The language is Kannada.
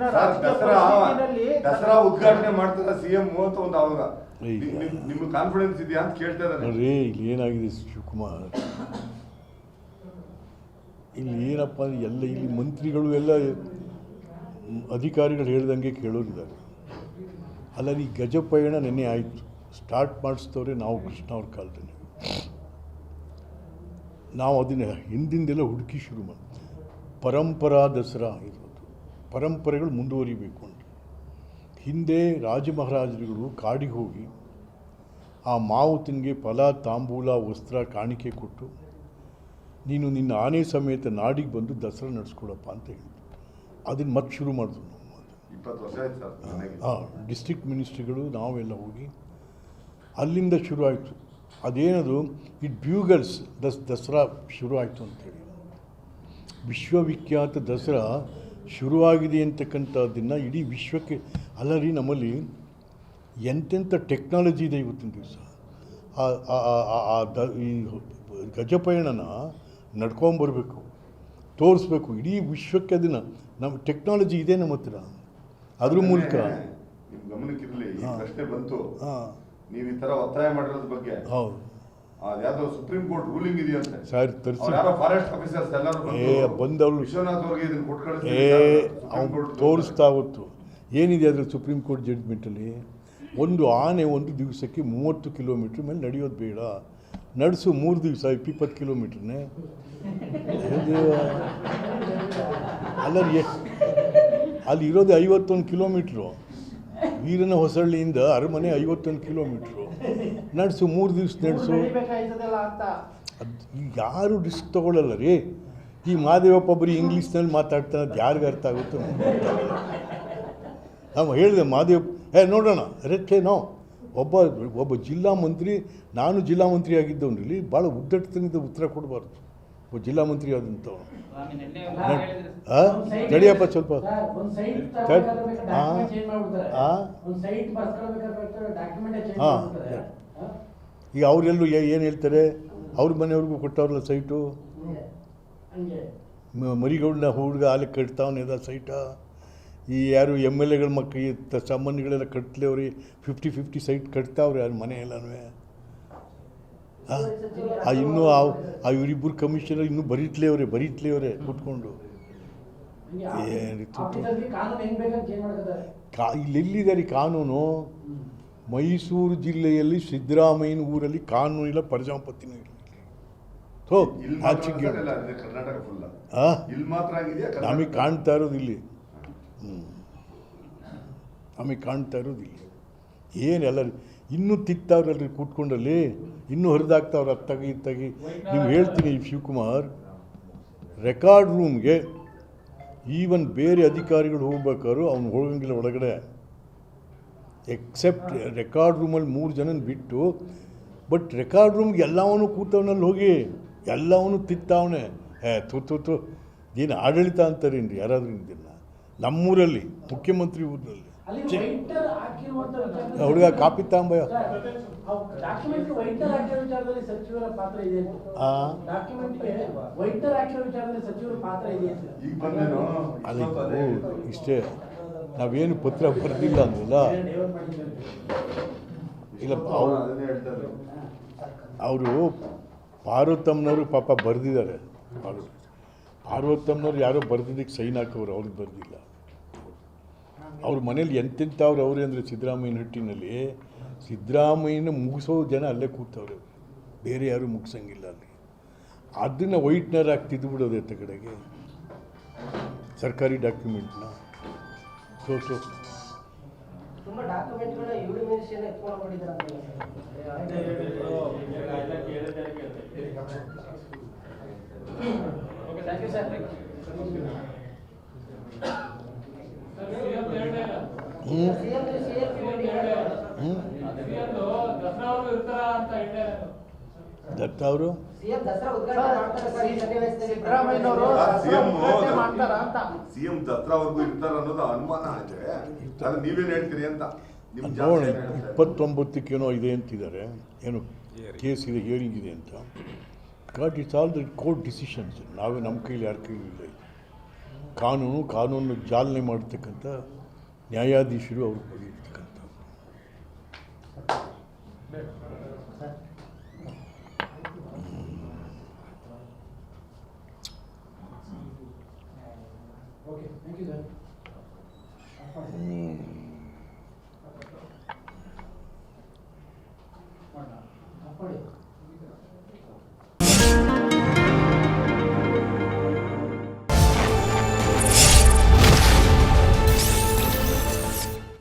ದಸರಾ ದಸರಾ ಉದ್ಘಾಟನೆ ಮಾಡ್ತಾರೆ ಸಿಎಂ ಮೂವತ್ತೊಂದು ಅವಾಗ. ನಿಮ್ಗೆ ಕಾನ್ಫಿಡೆನ್ಸ್ ಇದೆಯಾ ಅಂತ ಕೇಳ್ತಾ ಇದ್ದಾರೆ. ಇಲ್ಲಿ ಏನಾಗಿದೆ ಶಿವಕುಮಾರ್? ಇಲ್ಲಿ ಏನಪ್ಪ ಅಂದ್ರೆ ಎಲ್ಲ ಇಲ್ಲಿ ಮಂತ್ರಿಗಳು ಎಲ್ಲ ಅಧಿಕಾರಿಗಳು ಹೇಳ್ದಂಗೆ ಕೇಳೋರಿದ್ದಾರೆ. ಅಲ್ಲ ಈ ಗಜಪಯಣ ನೆನ್ನೆ ಆಯಿತು. ಸ್ಟಾರ್ಟ್ ಮಾಡಿಸ್ತವ್ರೆ ನಾವು ಕೃಷ್ಣ ಅವ್ರ ಕಾಲದಲ್ಲಿ. ನಾವು ಅದನ್ನ ಹಿಂದಿಂದೆಲ್ಲ ಹುಡುಕಿ ಶುರು ಮಾಡಿ ಪರಂಪರಾ ದಸರಾ ಇರೋದು ಪರಂಪರೆಗಳು ಮುಂದುವರಿಬೇಕು ಅಂತ. ಹಿಂದೆ ರಾಜ ಮಹಾರಾಜರುಗಳು ಕಾಡಿಗೆ ಹೋಗಿ ಆ ಮಾವು ಮಾವುತನಿಗೆ ಫಲ ತಾಂಬೂಲ ವಸ್ತ್ರ ಕಾಣಿಕೆ ಕೊಟ್ಟು ನೀನು ನಿನ್ನ ಆನೆ ಸಮೇತ ನಾಡಿಗೆ ಬಂದು ದಸರಾ ನಡೆಸ್ಕೊಡಪ್ಪ ಅಂತ ಹೇಳಿದ್ರು. ಅದನ್ನು ಮತ್ತೆ ಶುರು ಮಾಡಿದ್ರು ಹಾಂ ಡಿಸ್ಟ್ರಿಕ್ಟ್ ಮಿನಿಸ್ಟ್ರಿಗಳು ನಾವೆಲ್ಲ ಹೋಗಿ ಅಲ್ಲಿಂದ ಶುರು ಆಯಿತು. ಅದೇನದು ಇಟ್ ಬ್ಯೂಗಲ್ಸ್ ದಸ್ ದಸರಾ ಶುರು ಆಯಿತು ಅಂತೇಳಿ ವಿಶ್ವವಿಖ್ಯಾತ ದಸರಾ ಶುರುವಾಗಿದೆ ಅಂತಕ್ಕಂಥದ್ದನ್ನು ಇಡೀ ವಿಶ್ವಕ್ಕೆ ಅಲ್ಲ ರೀ ನಮ್ಮಲ್ಲಿ ಎಂತೆಂಥ ಟೆಕ್ನಾಲಜಿ ಇದೆ ಇವತ್ತಿನ ದಿವಸ. ಆ ದ ಈ ಗಜಪಯಣನ ನಡ್ಕೊಂಬರ್ಬೇಕು ತೋರಿಸ್ಬೇಕು ಇಡೀ ವಿಶ್ವಕ್ಕೆ ಅದನ್ನು ನಮ್ಮ ಟೆಕ್ನಾಲಜಿ ಇದೆ ನಮ್ಮ ಹತ್ರ. ಅದ್ರ ಮೂಲಕ ಗಮನಕ್ಕಿರಲಿ ಪ್ರಶ್ನೆ ಬಂತು. ನೀವು ಈ ಥರ ಒತ್ತಾಯ ಮಾಡಿರೋದ್ರ ಬಗ್ಗೆ. ಹೌದು. ಯಾವ್ದೋ ಸುಪ್ರೀಂ ಕೋರ್ಟ್ ರೂಲಿಂಗ್ ಇದೆಯಂತೆ ಸರ್ ತರಿಸಿ. ಯಾರೋ ಫಾರೆಸ್ಟ್ ಆಫೀಸರ್ಸ್ ಎಲ್ಲರೂ ಏ ಬಂದವ್ರು ವಿಶ್ವನಾಥ್ ಅವ್ರಿಗೆ ಇದನ್ನ ಕೊಟ್ಟು ಏ ಅವ್ನು ತೋರಿಸ್ತಾ ಹೊತ್ತು ಏನಿದೆ ಅದ್ರ ಸುಪ್ರೀಂ ಕೋರ್ಟ್ ಜಡ್ಜ್ಮೆಂಟಲ್ಲಿ ಒಂದು ಆನೆ ಒಂದು ದಿವಸಕ್ಕೆ ಮೂವತ್ತು ಕಿಲೋಮೀಟ್ರ್ ಮೇಲೆ ನಡೆಯೋದು ಬೇಡ. ನಡೆಸು ಮೂರು ದಿವಸ ಇಪ್ಪಿಪ್ಪತ್ತು ಕಿಲೋಮೀಟ್ರನ್ನೇ ಅಲ್ಲ ಎಷ್ಟು ಅಲ್ಲಿ ಇರೋದು ಐವತ್ತೊಂದು ಕಿಲೋಮೀಟ್ರು ವೀರನ ಹೊಸಳ್ಳಿಯಿಂದ ಅರಮನೆ ಐವತ್ತೊಂದು ಕಿಲೋಮೀಟ್ರು ನಡೆಸು ಮೂರು ದಿವಸ ನಡೆಸು. ಅದು ಈಗ ಯಾರು ರಿಸ್ಕ್ ತಗೊಳ್ಳಲ್ಲ ರೀ? ಈ ಮಾದೇವಪ್ಪ ಬರೀ ಇಂಗ್ಲೀಷ್ನಲ್ಲಿ ಮಾತಾಡ್ತಾನೆ ಅದು ಯಾರಿಗೆ ಅರ್ಥ ಆಗುತ್ತೆ ನಾವು ಹೇಳಿದೆ ಮಹಾದೇವ್ ಏ ನೋಡೋಣ ರೆಕ್ಕೆ ನೋ. ಒಬ್ಬ ಒಬ್ಬ ಜಿಲ್ಲಾ ಮಂತ್ರಿ ನಾನು ಜಿಲ್ಲಾ ಮಂತ್ರಿ ಆಗಿದ್ದವನಲ್ಲಿ ಭಾಳ ಉದ್ದಟ್ಟತನದ ಉತ್ತರ ಕೊಡಬಾರ್ದು. ಜಿಲ್ಲಾ ಮಂತ್ರಿ ಆದಂಥವ್ನು ಆ? ನಡಿಯಪ್ಪ ಸ್ವಲ್ಪ ಒಂದ್ ಸೈಟ್ ಸರ್, ಆ? ಚೇಂಜ್ ಮಾಡ್ಬಿಡ್ತಾರೆ. ಆ? ಒಂದ್ ಸೈಟ್ ಬರ್ಸ್ಕೊಳ್ಬೇಕಾದ್ರೆ ಡಾಕ್ಯುಮೆಂಟ್ ಚೇಂಜ್ ಆ. ಈಗ ಅವರೆಲ್ಲೂ ಏನು ಹೇಳ್ತಾರೆ? ಅವ್ರ ಮನೆಯವ್ರಿಗೂ ಕೊಟ್ಟವ್ರಲ್ಲ ಸೈಟು ಮರಿಗೌಡನ ಹುಡುಗ ಅಲ್ಲಿ ಕಟ್ತಾವನೆ ಅದ ಸೈಟ ಈ ಯಾರು ಎಂ ಎಲ್ ಎಗಳ ಮಕ್ಕಳು ತ ಸಾಮಾನ್ಯಗಳೆಲ್ಲ ಕಟ್ಲೇವ್ರಿ ಫಿಫ್ಟಿ ಫಿಫ್ಟಿ ಸೈಟ್ ಕಟ್ತಾವ್ರಿ ಅವ್ರ ಮನೆ ಎಲ್ಲನೂ ಆ ಇನ್ನೂ ಆ ಆ ಇವರಿಬ್ಬರು ಕಮಿಷನರ್ ಇನ್ನೂ ಬರೀತ್ಲೇವ್ರೆ ಅವರೇ ಬರೀತ್ಲೇ ಅವರೇ ಏನ್ ಏನಿತ್ತು ಕಾನೂನು ಕಾ ಇಲ್ಲೆಲ್ಲಿದ್ದಾರೆ ರೀ ಕಾನೂನು? ಮೈಸೂರು ಜಿಲ್ಲೆಯಲ್ಲಿ ಸಿದ್ದರಾಮಯ್ಯನ ಊರಲ್ಲಿ ಕಾನೂನಿಲ್ಲ ಪ್ರಜಾಪತಿನೂ ಇಲ್ಲ. ಥೋ ಇಲ್ಲಿ ಮಾತ್ರ ಆಚೆಗೆ ಇದೆ, ಕರ್ನಾಟಕ ಫುಲ್ ಆ? ಇಲ್ಲಿ ಮಾತ್ರ ಆಗಿದೆಯಾ ಕರ್ನಾಟಕ? ನಮಗೆ ಕಾಣ್ತಾ ಇರೋದು ಇಲ್ಲಿ. ಹ್ಞೂ ನಮಗೆ ಕಾಣ್ತಾ ಇರೋದು ಇಲ್ಲಿ. ಏನೆಲ್ಲ ಇನ್ನೂ ತಿಕ್ತಾವ್ರಲ್ರಿ ಕೂತ್ಕೊಂಡಲ್ಲಿ, ಇನ್ನೂ ಹರಿದಾಗ್ತಾವ್ರ ತಗಿ ತಗಿ. ನೀವು ಹೇಳ್ತೀನಿ ಶಿವಕುಮಾರ್, ರೆಕಾರ್ಡ್ ರೂಮ್ಗೆ ಈವನ್ ಬೇರೆ ಅಧಿಕಾರಿಗಳು ಹೋಗ್ಬೇಕಾದ್ರು ಅವ್ನು ಹೋಗಂಗಿಲ್ಲ ಒಳಗಡೆ. ಎಕ್ಸೆಪ್ಟ್ ರೆಕಾರ್ಡ್ ರೂಮಲ್ಲಿ ಮೂರು ಜನನ ಬಿಟ್ಟು, ಬಟ್ ರೆಕಾರ್ಡ್ ರೂಮ್ಗೆ ಎಲ್ಲವನು ಕೂತವನಲ್ಲಿ ಹೋಗಿ, ಎಲ್ಲವನು ತಿತ್ತಾವನೆ ಏ ತು ತು ತು ಏನು ಆಡಳಿತ ಅಂತಾರೇನ್ರಿ ಯಾರಾದ್ರೂ ಇದನ್ನ ನಮ್ಮೂರಲ್ಲಿ, ಮುಖ್ಯಮಂತ್ರಿ ಊರಿನಲ್ಲಿ. ಅಲ್ಲಿ ಛೆ, ವೈಟರ್ ಹಾಕಿರುವಂತ ವಿಚಾರದಲ್ಲಿ- ಹುಡುಗ ಕಾಪಿ ತಾಂಬಯ್ಯ ಡಾಕ್ಯುಮೆಂಟ್ ವೈಟರ್ ಹಾಕಿರೋ ವಿಚಾರದಲ್ಲಿ ಸಚಿವರ ಪಾತ್ರ ಇದೆ ಅಂತ. ಆ. ಡಾಕ್ಯುಮೆಂಟ್ಗೆ ವೈಟರ್ ವಿಚಾರದಲ್ಲಿ ಸಚಿವರ ಪಾತ್ರ ಇದೆ ಅಂತ ಈಗ ಬಂದೇನೋ? ಅಲ್ಲಿ ಇಷ್ಟೇ. ನಾವೇನು ಪತ್ರ ಬರೆದಿಲ್ಲ ಅಂದ್ರಲ್ಲ? ಡೈವರ್ಟ್ ಇಲ್ಲ ಅವರು ಪಾರ್ವತಮ್ಮನವರು ಪಾಪ ಬರೆದಿದ್ದಾರೆ. ಪಾರ್ವತಮ್ಮನವ್ರು ಯಾರೋ ಬರೆದಿದ್ದಕ್ಕೆ ಸೈನ್ ಹಾಕೋರು ಅವ್ರಿಗೆ ಬರೆದಿಲ್ಲ. ಅವ್ರ ಮನೇಲಿ ಎಂತೆಂಥವ್ರು ಅವರೇ ಅಂದರೆ ಸಿದ್ದರಾಮಯ್ಯನ ಹಟ್ಟಿನಲ್ಲಿ ಸಿದ್ದರಾಮಯ್ಯನ ಮುಗಿಸೋ ಜನ ಅಲ್ಲೇ ಕೂತವ್ರೆ. ಬೇರೆ ಯಾರೂ ಮುಗಿಸಂಗಿಲ್ಲ ಅಲ್ಲಿ. ಅದನ್ನು ವೈಟ್ನರ್ ಆಗಿ ತಿದ್ದು ಬಿಡೋದು ಎತ್ತ ಕಡೆಗೆ. ಸರ್ಕಾರಿ ಡಾಕ್ಯುಮೆಂಟ್ನ. So so. Thank you, ಇವ್ರ ಮಾಡ್ತಾರ ಅಂತ. ಸಿಎಂ ದಸರಾವರೆಗೂ ಇರ್ತಾರ ಅನ್ನೋದು ಅನುಮಾನ ಇದೆ ನೀವೇನು ನೀವೇನ್ ಹೇಳ್ತೀರಿ ಅಂತ? ಏನ್ ಇಪ್ಪತ್ತೊಂಬತ್ತಕ್ಕೇನೋ ಇದೆ ಅಂತಿದ್ದಾರೆ. ಏನು ಕೇಸ್ ಇದೆ ಹಿಯರಿಂಗ್ ಇದೆ ಅಂತ. Got it's all the court decisions ನಾವೇ ನಮ್ಮ ಕೈಲಿ ಯಾರ ಕೈಲಿ ಇಲ್ಲ. ಕಾನೂನು ಕಾನೂನು ಜಾಲನೆ ಮಾಡ್ತಕ್ಕಂಥ ನ್ಯಾಯಾಧೀಶರು ಅವ್ರ ಬಗ್ಗೆ ಇರ್ತಕ್ಕಂಥದ್ದು ಹ್ಞೂ